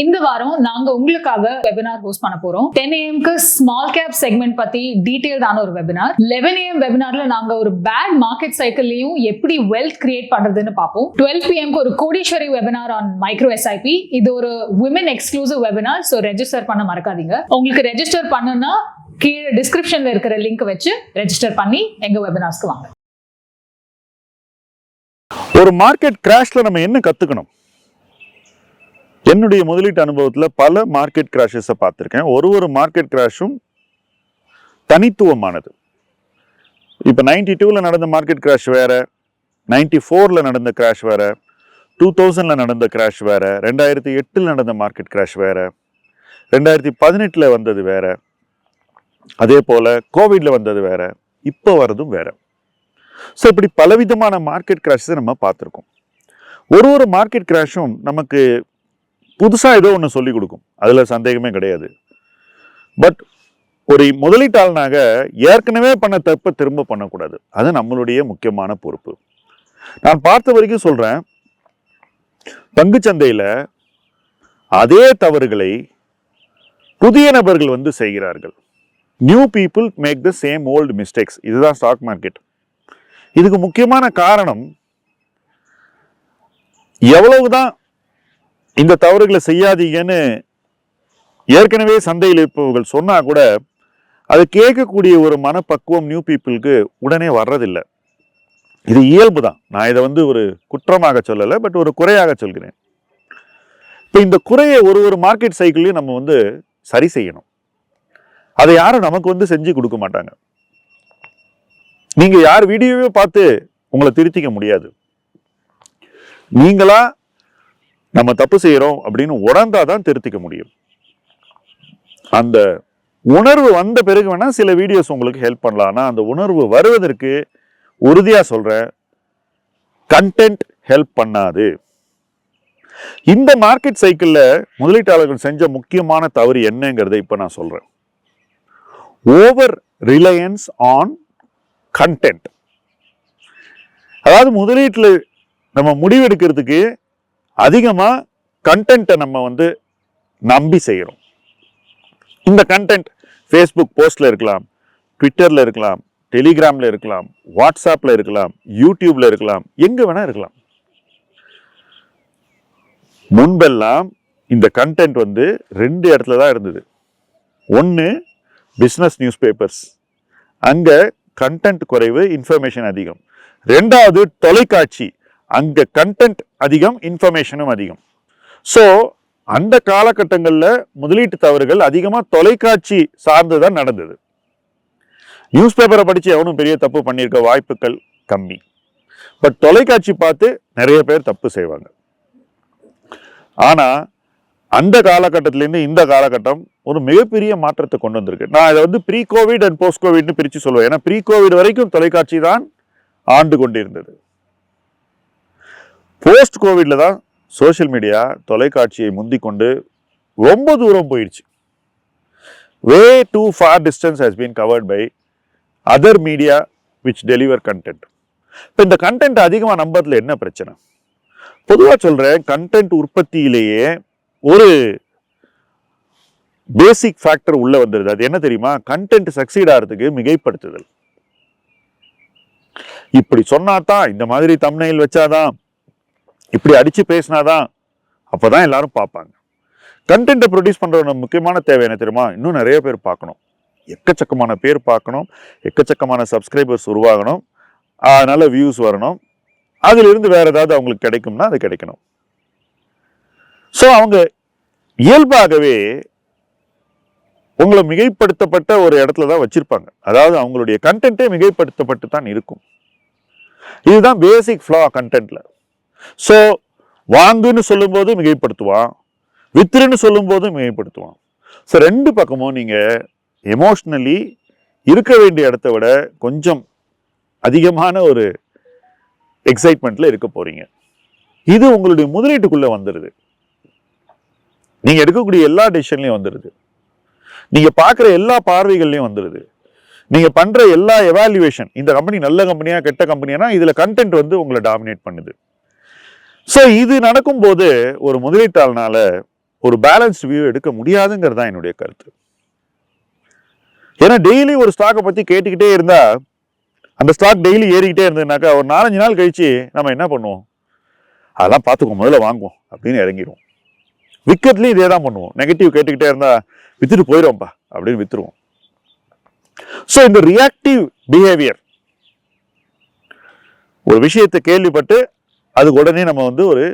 இந்த வாரம் நாங்க உங்களுக்காக வெபினார் ஹோஸ்ட் பண்ண போறோம். டென் ஏஎம்க்கு ஸ்மால் கேப் செக்மெண்ட் பத்தி டீடைல்டான ஒரு வெபினார் லெவன் ஏஎம் வெபினார்ல நாங்க ஒரு பேட் மார்க்கெட் சைக்கிள்லயும் எப்படி வெல்த் கிரியேட் பண்றதுன்னு பார்ப்போம். டுவெல் பிஎம்க்கு ஒரு Kodeeswari webinar on micro SIP இது ஒரு women exclusive webinar so register பண்ண மறக்காதீங்க. உங்களுக்கு ரெஜிஸ்டர் பண்ணுனா கீழே டிஸ்கிரிப்ஷன்ல இருக்கிற லிங்க் வச்சு ரெஜிஸ்டர் பண்ணி எங்க வெபினார்ஸ்க்கு வாங்க. ஒரு மார்க்கெட் கிராஷ்ல நம்ம என்ன கத்துக்கணும்? என்னுடைய முதலீட்டு அனுபவத்தில் பல மார்க்கெட் கிராஷஸை பார்த்துருக்கேன். ஒரு ஒரு மார்க்கெட் கிராஷும் தனித்துவமானது. இப்போ நைன்டி டூவில் நடந்த மார்க்கெட் கிராஷ் வேறு நைன்டி ஃபோரில் நடந்த கிராஷ் வேறு டூ தௌசண்டில் நடந்த கிராஷ் வேறு ரெண்டாயிரத்தி எட்டில் நடந்த மார்க்கெட் கிராஷ் வேறு ரெண்டாயிரத்தி பதினெட்டில் வந்தது வேற அதே போல் கோவிடில் வந்தது வேறு இப்போ வர்றதும் வேறு. ஸோ இப்படி பலவிதமான மார்க்கெட் கிராஷஸை நம்ம பார்த்துருக்கோம். ஒரு ஒரு மார்க்கெட் கிராஷும் நமக்கு புதுசாக ஏதோ ஒன்று சொல்லிக் கொடுக்கும். அதில் சந்தேகமே கிடையாது. பட் ஒரு முதலீட்டாளனாக ஏற்கனவே பண்ண தப்பை திரும்ப பண்ணக்கூடாது. அது நம்மளுடைய முக்கியமான பொறுப்பு. நான் பார்த்த வரைக்கும் சொல்கிறேன் பங்குச்சந்தையில் அதே தவறுகளை புதிய நபர்கள் வந்து செய்கிறார்கள். New people make the same old mistakes இதுதான் ஸ்டாக் மார்க்கெட் இதுக்கு முக்கியமான காரணம் எவ்வளவுதான் இந்த தவறுகளை செய்யாதீங்கன்னு ஏற்கனவே சந்தையில் இருப்பவர்கள் சொன்னால் கூட அது கேட்கக்கூடிய ஒரு மனப்பக்குவம் நியூ பீப்புளுக்கு உடனே வர்றதில்லை. இது இயல்பு தான். நான் இதை வந்து ஒரு குற்றமாக சொல்லலை பட் ஒரு குறையாக சொல்கிறேன். இப்போ இந்த குறையை ஒரு ஒரு மார்க்கெட் சைக்கிளையும் நம்ம வந்து சரி செய்யணும். அதை யாரும் நமக்கு வந்து செஞ்சு கொடுக்க மாட்டாங்க. நீங்கள் யார் வீடியோவே பார்த்து உங்களை திருத்திக்க முடியாது. நீங்களா நம்ம தப்பு செய்கிறோம் அப்படின்னு உணர்ந்தாதான் திருத்திக்க முடியும். அந்த உணர்வு வந்த பிறகு வேணால் சில வீடியோஸ் உங்களுக்கு ஹெல்ப் பண்ணலாம். ஆனால் அந்த உணர்வு வருவதற்கு உறுதியாக சொல்கிறேன் கண்டென்ட் ஹெல்ப் பண்ணாது. இந்த மார்க்கெட் சைக்கிளில் முதலீட்டாளர்கள் செஞ்ச முக்கியமான தவறு என்னங்கிறதை இப்போ நான் சொல்கிறேன் ஓவர் ரிலையன்ஸ் ஆன் கண்டென்ட் அதாவது முதலீட்டில் நம்ம முடிவெடுக்கிறதுக்கு அதிகமாக கண்டென்ட்டை நம்ம வந்து நம்பி செய்கிறோம் இந்த கண்டென்ட் ஃபேஸ்புக் போஸ்ட்டில் இருக்கலாம் ட்விட்டரில் இருக்கலாம் டெலிகிராமில் இருக்கலாம் வாட்ஸ்அப்பில் இருக்கலாம் யூடியூப்பில் இருக்கலாம் எங்கே வேணால் இருக்கலாம். முன்பெல்லாம் இந்த கண்டென்ட் வந்து ரெண்டு இடத்துல தான் இருந்தது. ஒன்று பிஸ்னஸ் நியூஸ் பேப்பர்ஸ் அங்கே கண்டென்ட் குறைவு இன்ஃபர்மேஷன் அதிகம். ரெண்டாவது தொலைக்காட்சி. அங்க கண்டென்ட் அதிகம் இன்ஃபர்மேஷனும் அதிகம். ஸோ அந்த காலகட்டங்களில் முதலீட்டு தவறுகள் அதிகமாக தொலைக்காட்சி சார்ந்து தான் நடந்தது. நியூஸ் பேப்பரை படித்து எவனும் பெரிய தப்பு பண்ணியிருக்க வாய்ப்புகள் கம்மி. பட் தொலைக்காட்சி பார்த்து நிறைய பேர் தப்பு செய்வாங்க. ஆனால் அந்த காலகட்டத்திலேருந்து இந்த காலகட்டம் ஒரு மிகப்பெரிய மாற்றத்தை கொண்டு வந்திருக்கு. நான் இதை வந்து ப்ரீ கோவிட் அண்ட் போஸ்ட் கோவிட்னு பிரித்து சொல்லுவேன். ஏன்னா ப்ரீ கோவிட் வரைக்கும் தொலைக்காட்சி தான் ஆண்டு கொண்டிருந்தது. போஸ்ட் கோவிடில் தான் சோஷியல் மீடியா தொலைக்காட்சியை முந்திக்கொண்டு ரொம்ப தூரம் போயிடுச்சு. Way too far distance has been covered by other media which deliver content இப்போ இந்த கண்டென்ட் அதிகமாக நம்புறதுல என்ன பிரச்சனை? பொதுவாக சொல்கிறேன் கண்டென்ட் உற்பத்தியிலேயே ஒரு பேசிக் ஃபேக்டர் உள்ளே வந்துடுது அது என்ன தெரியுமா? கண்டென்ட் சக்சீட் ஆகிறதுக்கு மிகைப்படுத்துதல். இப்படி சொன்னாதான் இந்த மாதிரி தம்னையில் வச்சாதான் இப்படி அடித்து பேசினாதான் அப்பதான் எல்லாரும் பார்ப்பாங்க. கண்டென்ட்டை ப்ரொடியூஸ் பண்ற முக்கியமான தேவை என்ன தெரியுமா? இன்னும் நிறைய பேர் பார்க்கணும். எக்கச்சக்கமான பேர் பார்க்கணும். எக்கச்சக்கமான சப்ஸ்கிரைபர்ஸ் உருவாகணும். நல்ல வியூஸ் வரணும். அதிலிருந்து வேறு ஏதாவது அவங்களுக்கு கிடைக்கும்னா அது கிடைக்கணும். ஸோ அவங்க இயல்பாகவே உங்களை மிகைப்படுத்தப்பட்ட ஒரு இடத்துல தான் வச்சுருப்பாங்க. அதாவது அவங்களுடைய கண்டென்ட்டே மிகைப்படுத்தப்பட்டு தான் இருக்கும். இதுதான் பேசிக் ஃப்ளா கண்டென்ட்டில் ஸோ வாங்குன்னு சொல்லும்போது மிகைப்படுத்துவான் வித்துருன்னு சொல்லும்போது மிகைப்படுத்துவான். ஸோ ரெண்டு பக்கமும் நீங்கள் எமோஷ்னலி இருக்க வேண்டிய இடத்த விட கொஞ்சம் அதிகமான ஒரு எக்ஸைட்மெண்ட்டில் இருக்க போகிறீங்க இது உங்களுடைய முதலீட்டுக்குள்ளே வந்துடுது நீங்கள் எடுக்கக்கூடிய எல்லா டிசிஷன்லையும் வந்துடுது நீங்கள் பார்க்குற எல்லா பார்வைகள்லையும் வந்துடுது நீங்கள் பண்ணுற எல்லா எவாலுவேஷன் இந்த கம்பெனி நல்ல கம்பெனியாக கெட்ட கம்பெனியானா இதில் கண்டென்ட் வந்து உங்களை டாமினேட் பண்ணுது. ஸோ இது நடக்கும்போது ஒரு முதலீட்டாளனால ஒரு பேலன்ஸ்ட் வியூ எடுக்க முடியாதுங்கிறது தான் என்னுடைய கருத்து. ஏன்னா டெய்லி ஒரு ஸ்டாக்கை பற்றி கேட்டுக்கிட்டே இருந்தா அந்த ஸ்டாக் டெய்லி ஏறிக்கிட்டே இருந்ததுனாக்கா ஒரு நாலஞ்சு நாள் கழித்து நம்ம என்ன பண்ணுவோம்? அதெல்லாம் பார்த்துக்குவோம் முதல்ல வாங்குவோம் அப்படின்னு இறங்கிடுவோம். விக்கெட்லேயும் இதே தான் பண்ணுவோம். நெகட்டிவ் கேட்டுக்கிட்டே இருந்தால் விற்றுட்டு போயிடுவோம்ப்பா அப்படின்னு விற்றுருவோம் ஸோ இந்த ரியாக்டிவ் பிஹேவியர் ஒரு விஷயத்தை கேள்விப்பட்டு அதுக்கு உடனே நம்ம வந்து ஒரு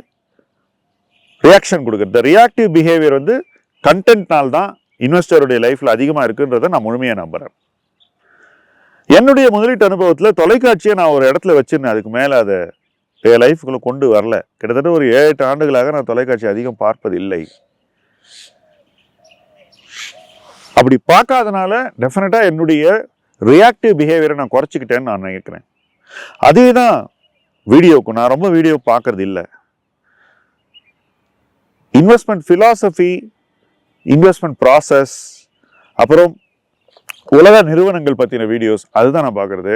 ரியாக்ஷன் கொடுக்குறது. ரியாக்டிவ் பிஹேவியர் வந்து கண்டென்ட்னால் தான் இன்வெஸ்டருடைய லைஃப்பில் அதிகமாக இருக்குன்றதை நான் முழுமையாக நம்புறேன். என்னுடைய முதலீட்டு அனுபவத்தில் தொலைக்காட்சியை நான் ஒரு இடத்துல வச்சிருந்தேன். அதுக்கு மேலே அதை என் லைஃப்குள்ளே கொண்டு வரல. கிட்டத்தட்ட ஒரு ஏழு எட்டு ஆண்டுகளாக நான் தொலைக்காட்சி அதிகம் பார்ப்பதில்லை. அப்படி பார்க்காதனால டெஃபினட்டாக என்னுடைய ரியாக்டிவ் பிஹேவியரை நான் குறைச்சிக்கிட்டேன்னு நான் நினைக்கிறேன். அதே தான் வீடியோக்கு நான் ரொம்ப வீடியோ பார்க்கறது இல்லை. இன்வெஸ்ட்மெண்ட் ஃபிலாசபி இன்வெஸ்ட்மெண்ட் ப்ராசஸ் அப்புறம் உலக நிறுவனங்கள் பற்றின வீடியோஸ் அதுதான் நான் பார்க்குறது.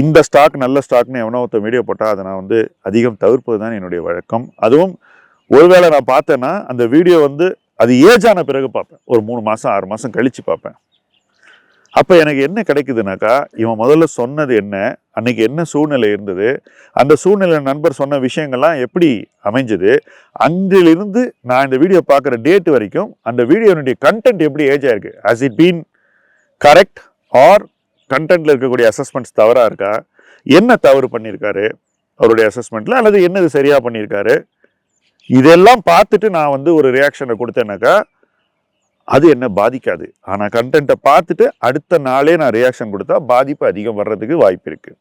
இந்த ஸ்டாக் நல்ல ஸ்டாக்னு எவனோ ஒருத்தன் வீடியோ போட்டால் அதை நான் வந்து அதிகம் தவிர்ப்பது தான் என்னுடைய வழக்கம். அதுவும் ஒருவேளை நான் பார்த்தேன்னா அந்த வீடியோ வந்து அது ஏஜ் ஆன பிறகு பார்ப்பேன். ஒரு மூணு மாதம் ஆறு மாதம் கழித்து பார்ப்பேன். அப்போ எனக்கு என்ன கிடைக்குதுனாக்கா இவன் முதல்ல சொன்னது என்ன அன்னைக்கு என்ன சூழ்நிலை இருந்தது அந்த சூழ்நிலை நண்பர் சொன்ன விஷயங்கள்லாம் எப்படி அமைஞ்சது அங்கிலிருந்து நான் இந்த வீடியோ பார்க்குற டேட் வரைக்கும் அந்த வீடியோனுடைய கண்டென்ட் எப்படி ஏஜ் ஆயிருக்கு? Has it been correct or கண்டென்ட்டில் இருக்கக்கூடிய அசஸ்மெண்ட்ஸ் தவறாக இருக்கா? என்ன தவறு பண்ணியிருக்காரு அவருடைய அசஸ்மெண்ட்டில் அல்லது என்னது சரியாக பண்ணியிருக்காரு? இதெல்லாம் பார்த்துட்டு நான் வந்து ஒரு ரியாக்ஷனை கொடுத்தேனாக்கா அது என்ன பாதிக்காது. ஆனால் கண்டென்ட்டை பார்த்துட்டு அடுத்த நாளே நான் ரியாக்ஷன் கொடுத்தா பாதிப்பு அதிகம் வர்றதுக்கு வாய்ப்பு இருக்குது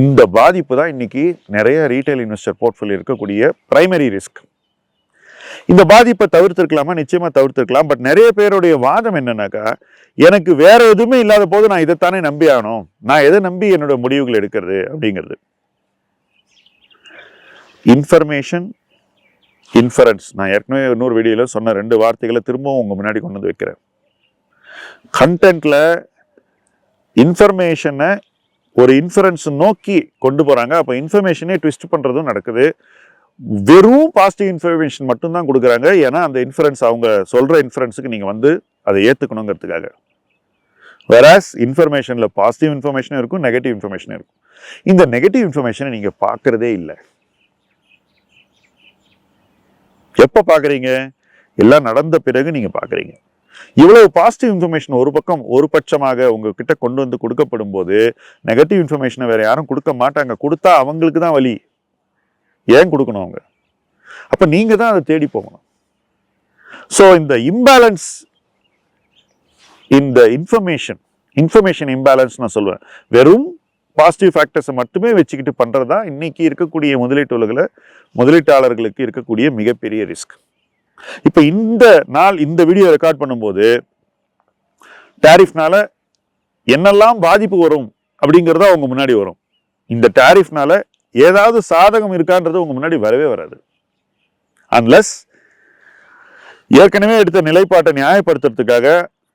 இந்த பாதிப்பு தான் இன்னைக்கு நிறைய ரீட்டைல் இன்வெஸ்டர் போர்ட்ஃபோலியோ இருக்கக்கூடிய பிரைமரி ரிஸ்க் இந்த பாதிப்பை தவிர்த்திருக்கலாமா? நிச்சயமாக தவிர்த்திருக்கலாம். பட் நிறைய பேருடைய வாதம் என்னன்னாக்கா எனக்கு வேற எதுவுமே இல்லாத போது நான் இதைத்தானே நம்பி ஆகணும். நான் எதை நம்பி என்னோட முடிவுகள் எடுக்கிறது அப்படிங்கிறது. இன்ஃபர்மேஷன் இன்ஃபரன்ஸ் நான் ஏற்கனவே இன்னொரு வீடியோவில் சொன்ன ரெண்டு வார்த்தைகளை திரும்பவும் உங்கள் முன்னாடி கொண்டு வந்து வைக்கிறேன். கண்டென்ட்டில் இன்ஃபர்மேஷனை ஒரு இன்ஃபரன்ஸ் நோக்கி கொண்டு போகிறாங்க அப்போ இன்ஃபர்மேஷனே ட்விஸ்ட் பண்ணுறதும் நடக்குது. வெறும் பாசிட்டிவ் இன்ஃபர்மேஷன் மட்டும்தான் கொடுக்குறாங்க. ஏன்னா அந்த இன்ஃபரன்ஸ் அவங்க சொல்கிற இன்ஃபரன்ஸுக்கு நீங்கள் வந்து அதை ஏற்றுக்கணுங்கிறதுக்காக வெராஸ் இன்ஃபர்மேஷனில் பாசிட்டிவ் இன்ஃபர்மேஷனும் இருக்கும் நெகட்டிவ் இன்ஃபர்மேஷனும் இருக்கும். இந்த நெகட்டிவ் இன்ஃபர்மேஷனை நீங்கள் பார்க்குறதே இல்லை. எப்போ பார்க்குறீங்க எல்லாம் நடந்த பிறகு நீங்கள் பார்க்குறீங்க இவ்வளவு பாசிட்டிவ் இன்ஃபர்மேஷன் ஒரு பக்கம் ஒரு பட்சமாக உங்ககிட்ட கொண்டு வந்து கொடுக்கப்படும் போது நெகட்டிவ் இன்ஃபர்மேஷனை வேற யாரும் கொடுக்க மாட்டாங்க. கொடுத்தா அவங்களுக்கு தான் வழி ஏன் கொடுக்கணும் அவங்க? அப்போ நீங்கள் தான் அதை தேடி போகணும். ஸோ இந்த இம்பேலன்ஸ் இந்த இன்ஃபர்மேஷன் இன்ஃபர்மேஷன் இம்பேலன்ஸ் நான் சொல்லுவேன். வெறும் பாசிட்டிவ் ஃபேக்டர்ஸை மட்டுமே வச்சுக்கிட்டு பண்ணுறது தான் இன்றைக்கி இருக்கக்கூடிய முதலீட்டு உலகில் முதலீட்டாளர்களுக்கு இருக்கக்கூடிய மிகப்பெரிய ரிஸ்க் இப்போ இந்த நாள் இந்த வீடியோ ரெக்கார்ட் பண்ணும்போது டாரிஃப்னால என்னெல்லாம் பாதிப்பு வரும் அப்படிங்கிறது அவங்க முன்னாடி வரும். இந்த டாரிஃப்னால ஏதாவது சாதகம் இருக்கான்றது உங்கள் முன்னாடி வரவே வராது. அன்லஸ் ஏற்கனவே எடுத்த நிலைப்பாட்டை நியாயப்படுத்துறதுக்காக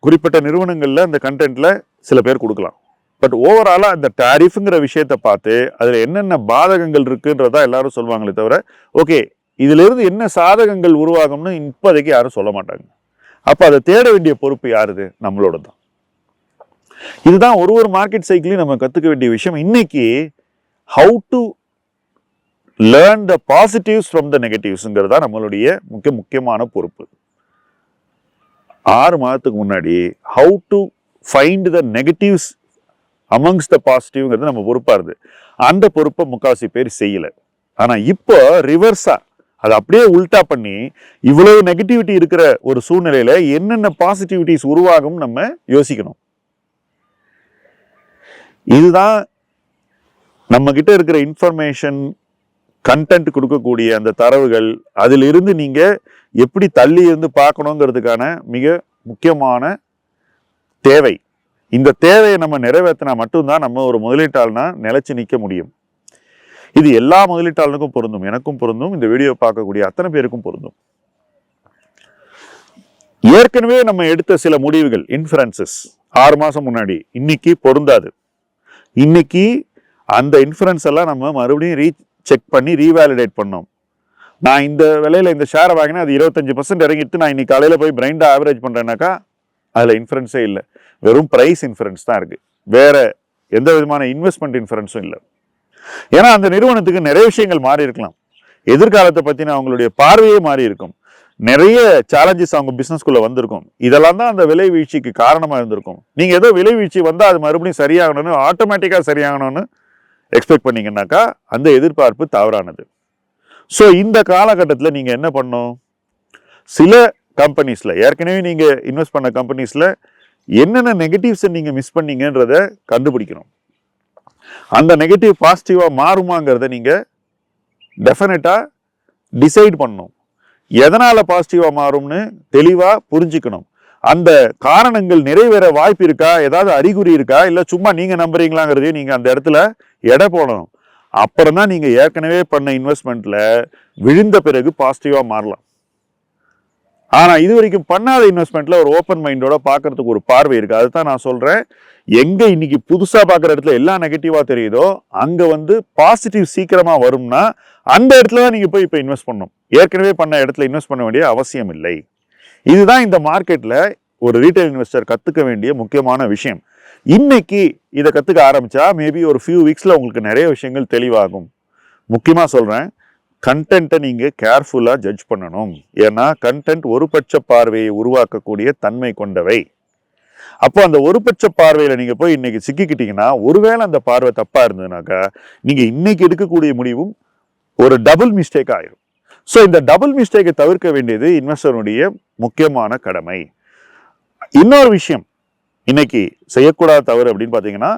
குறிப்பிட்ட நிறுவனங்களில் அந்த கண்டென்ட்டில் சில பேர் கொடுக்கலாம். பட் ஓவராலாக அந்த டாரிஃபுங்கிற விஷயத்தை பார்த்து அதில் என்னென்ன பாதகங்கள் இருக்குன்றதா எல்லாரும் சொல்லுவாங்களே தவிர ஓகே இதுல இருந்து என்ன சாதகங்கள் உருவாகும்னு இப்போதைக்கு யாரும் சொல்ல மாட்டாங்க. அப்போ அதை தேட வேண்டிய பொறுப்பு யாருது? நம்மளோட தான். இதுதான் ஒரு ஒரு மார்க்கெட் சைக்கிளையும் நம்ம கற்றுக்க வேண்டிய விஷயம். இன்னைக்கு how to learn the positives from the நெகட்டிவ்ஸுங்கிறது தான் நம்மளுடைய முக்கிய முக்கியமான பொறுப்பு. ஆறு மாதத்துக்கு முன்னாடி how to find the negatives amongst the பாசிட்டிவ்ங்கிறது நம்ம பொறுப்பாக இருது அந்த பொறுப்பை முக்காவாசி பேர் செய்யல. ஆனால் இப்போ ரிவர்ஸாக அதை அப்படியே உல்டா பண்ணி இவ்வளவு நெகட்டிவிட்டி இருக்கிற ஒரு சூழ்நிலையில் என்னென்ன பாசிட்டிவிட்டிஸ் உருவாகும் நம்ம யோசிக்கணும். இதுதான் நம்மக்கிட்ட இருக்கிற இன்ஃபர்மேஷன் கண்டென்ட் கொடுக்கக்கூடிய அந்த தரவுகள் அதிலிருந்து நீங்கள் எப்படி தள்ளி இருந்து பார்க்கணுங்கிறதுக்கான மிக முக்கியமான தேவை. இந்த தேவையை நம்ம நிறைவேற்றினா மட்டும்தான் நம்ம ஒரு முதலீட்டாளனா நிலைச்சு நிற்க முடியும். இது எல்லா முதலீட்டாளனுக்கும் பொருந்தும். எனக்கும் பொருந்தும். இந்த வீடியோ பார்க்கக்கூடிய அத்தனை பேருக்கும் பொருந்தும். ஏற்கனவே நம்ம எடுத்த சில முடிவுகள் இன்ஃபரன்சஸ் ஆறு மாதம் முன்னாடி. இன்னைக்கு பொருந்தாது. இன்னைக்கு அந்த இன்ஃபரன்ஸ் எல்லாம் நம்ம மறுபடியும் ரீ செக் பண்ணி ரீவேலிடேட் பண்ணோம். நான் இந்த விலையில் இந்த ஷேரை வாங்கினா அது இருபத்தஞ்சு பர்சன்ட் இறங்கிட்டு நான் இன்னைக்கு காலையில் போய் பிரைண்டாக ஆவரேஜ் பண்ணுறேன்னாக்கா அதில் இன்ஃபரன்ஸே இல்லை. வெறும் ப்ரைஸ் இன்ஃபரன்ஸ் தான் இருக்குது வேறு எந்த விதமான இன்வெஸ்ட்மெண்ட் இன்ஃபரன்ஸும் இல்லை. ஏன்னா அந்த நிறுவனத்துக்கு நிறைய விஷயங்கள் மாறி இருக்கலாம். எதிர்காலத்தை பற்றின அவங்களுடைய பார்வையே மாறி இருக்கும். நிறைய சேலஞ்சஸ் அவங்க பிஸ்னஸ்க்குள்ளே வந்திருக்கும். இதெல்லாம் தான் அந்த விலை வீழ்ச்சிக்கு காரணமாக இருந்திருக்கும். நீங்கள் ஏதோ விலை வீழ்ச்சி வந்தால் அது மறுபடியும் சரியாகணும்னு ஆட்டோமேட்டிக்காக சரியாகணும்னு எக்ஸ்பெக்ட் பண்ணீங்கன்னாக்கா அந்த எதிர்பார்ப்பு தவறானது. ஸோ இந்த காலகட்டத்தில் நீங்கள் என்ன பண்ணும் சில கம்பெனிஸில் ஏற்கனவே நீங்கள் இன்வெஸ்ட் பண்ண கம்பெனிஸில் என்னென்ன நெகட்டிவ்ஸை நீங்கள் மிஸ் பண்ணீங்கன்றத கண்டுபிடிக்கணும். அந்த நெகட்டிவ் பாசிட்டிவாக மாறுமாங்கிறத நீங்கள் டெஃபினட்டாக டிசைட் பண்ணணும். எதனால் பாசிட்டிவாக மாறும்னு தெளிவாக புரிஞ்சுக்கணும். அந்த காரணங்கள் நிறைவேற வாய்ப்பு இருக்கா? ஏதாவது அறிகுறி இருக்கா? இல்லை சும்மா நீங்கள் நம்புறீங்களாங்கிறதையும் நீங்கள் அந்த இடத்துல எடை போடணும். அப்புறம் தான் நீங்கள் ஏற்கனவே பண்ண இன்வெஸ்ட்மெண்ட்டில் விழுந்த பிறகு பாசிட்டிவாக மாறலாம். ஆனால் இது வரைக்கும் பண்ணாத இன்வெஸ்ட்மெண்ட்டில் ஒரு ஓப்பன் மைண்டோட பார்க்கறதுக்கு ஒரு பார்வை இருக்குது அதுதான் நான் சொல்கிறேன் எங்கே இன்னைக்கு புதுசாக பார்க்குற இடத்துல எல்லாம் நெகட்டிவாக தெரியுதோ அங்கே வந்து பாசிட்டிவ் சீக்கிரமாக வரும்னா அந்த இடத்துல தான் நீங்கள் போய் இப்போ இன்வெஸ்ட் பண்ணணும். ஏற்கனவே பண்ண இடத்துல இன்வெஸ்ட் பண்ண வேண்டிய அவசியம் இல்லை. இதுதான் இந்த மார்க்கெட்டில் ஒரு ரீட்டைல் இன்வெஸ்டர் கற்றுக்க வேண்டிய முக்கியமான விஷயம். இன்னைக்கு இதை கற்றுக்க ஆரம்பித்தா மேபி ஒரு ஃபியூ வீக்ஸில் உங்களுக்கு நிறைய விஷயங்கள் தெளிவாகும். முக்கியமாக சொல்கிறேன் கண்டென்ட்டை நீங்கள் கேர்ஃபுல்லாக ஜட்ஜ் பண்ணணும். ஏன்னா கண்டென்ட் ஒருபட்ச பார்வையை உருவாக்கக்கூடிய தன்மை கொண்டவை. அப்போ அந்த ஒருபட்ச பார்வையில் நீங்கள் போய் இன்னைக்கு சிக்கிக்கிட்டீங்கன்னா ஒருவேளை அந்த பார்வை தப்பாக இருந்ததுனாக்கா நீங்கள் இன்னைக்கு எடுக்கக்கூடிய முடிவும் ஒரு டபுள் மிஸ்டேக் ஆயிரும். ஸோ இந்த டபுள் மிஸ்டேக்கை தவிர்க்க வேண்டியது இன்வெஸ்டருடைய முக்கியமான கடமை. இன்னொரு விஷயம் இன்னைக்கு செய்யக்கூடாத தவறு அப்படின்னு பார்த்தீங்கன்னா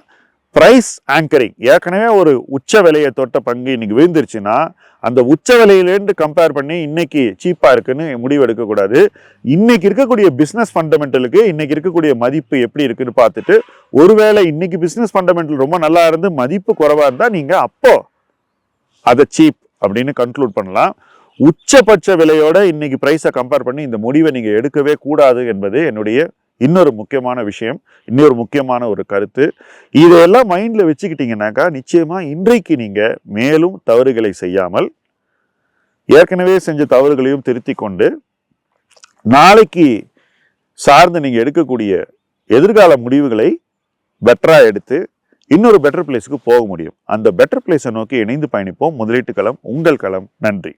ப்ரைஸ் ஆங்கரிங் ஏற்கனவே ஒரு உச்ச விலையை தொட்ட பங்கு இன்னைக்கு விழுந்துருச்சுன்னா அந்த உச்ச விலையிலேருந்து கம்பேர் பண்ணி இன்னைக்கு சீப்பாக இருக்குன்னு முடிவு எடுக்கக்கூடாது. இன்னைக்கு இருக்கக்கூடிய பிஸ்னஸ் ஃபண்டமெண்டலுக்கு இன்னைக்கு இருக்கக்கூடிய மதிப்பு எப்படி இருக்குன்னு பார்த்துட்டு ஒருவேளை இன்னைக்கு பிஸ்னஸ் ஃபண்டமெண்டல் ரொம்ப நல்லா இருந்து மதிப்பு குறைவாக இருந்தால் நீங்கள் அப்போ அதை சீப் அப்படின்னு கன்க்ளூட் பண்ணலாம். உச்சபட்ச விலையோட இன்னைக்கு ப்ரைஸை கம்பேர் பண்ணி இந்த முடிவை நீங்கள் எடுக்கவே கூடாது என்பது என்னுடைய இன்னொரு முக்கியமான விஷயம் இன்னொரு முக்கியமான ஒரு கருத்து. இதையெல்லாம் மைண்டில் வச்சுக்கிட்டிங்கனாக்கா நிச்சயமாக இன்றைக்கு நீங்கள் மேலும் தவறுகளை செய்யாமல் ஏற்கனவே செஞ்ச தவறுகளையும் திருத்தி கொண்டு நாளைக்கு சார்ந்து நீங்கள் எடுக்கக்கூடிய எதிர்கால முடிவுகளை பெட்டராக எடுத்து இன்னொரு பெட்டர் பிளேஸுக்கு போக முடியும். அந்த பெட்டர் பிளேஸை நோக்கி இணைந்து பயணிப்போம். முதலீட்டு களம் உங்கள் களம். நன்றி.